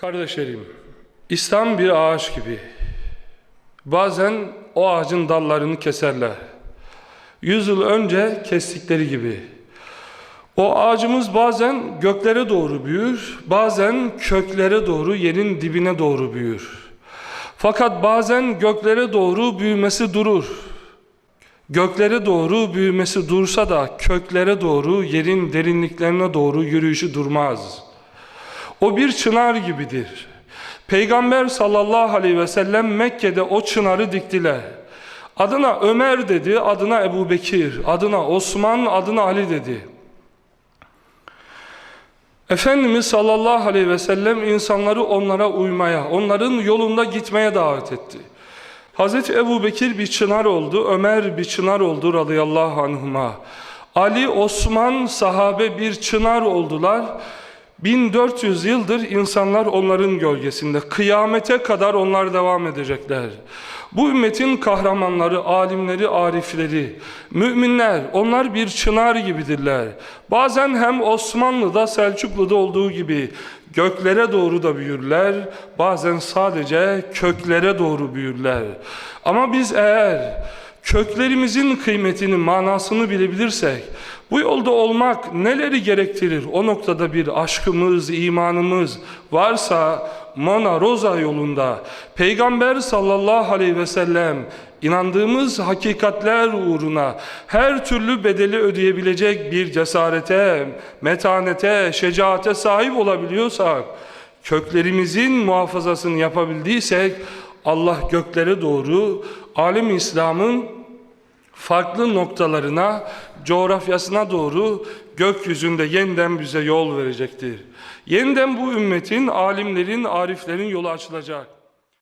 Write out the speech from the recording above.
Kardeşlerim, İslam bir ağaç gibi. Bazen o ağacın dallarını keserler. Yüz yıl önce kestikleri gibi. O ağacımız bazen göklere doğru büyür, bazen köklere doğru, yerin dibine doğru büyür. Fakat bazen göklere doğru büyümesi durur. Göklere doğru büyümesi dursa da köklere doğru, yerin derinliklerine doğru yürüyüşü durmaz. O bir çınar gibidir. Peygamber sallallahu aleyhi ve sellem Mekke'de o çınarı diktiler. Adına Ömer dedi, adına Ebu Bekir, adına Osman, adına Ali dedi. Efendimiz sallallahu aleyhi ve sellem insanları onlara uymaya, onların yolunda gitmeye davet etti. Hazreti Ebu Bekir bir çınar oldu, Ömer bir çınar oldu radıyallahu anhuma. Ali, Osman, sahabe bir çınar oldular. 1400 yıldır insanlar onların gölgesinde. Kıyamete kadar onlar devam edecekler. Bu ümmetin kahramanları, alimleri, arifleri, müminler, onlar bir çınar gibidirler. Bazen hem Osmanlı'da, Selçuklu'da olduğu gibi göklere doğru da büyürler, bazen sadece köklere doğru büyürler. Ama biz eğer köklerimizin kıymetini, manasını bilebilirsek, bu yolda olmak neleri gerektirir? O noktada bir aşkımız, imanımız varsa Mona Rosa yolunda Peygamber sallallahu aleyhi ve sellem inandığımız hakikatler uğruna her türlü bedeli ödeyebilecek bir cesarete, metanete, şecaate sahip olabiliyorsak, köklerimizin muhafazasını yapabildiysek Allah göklere doğru alem İslam'ın farklı noktalarına, coğrafyasına doğru gökyüzünde yeniden bize yol verecektir. Yeniden bu ümmetin, alimlerin, ariflerin yolu açılacak.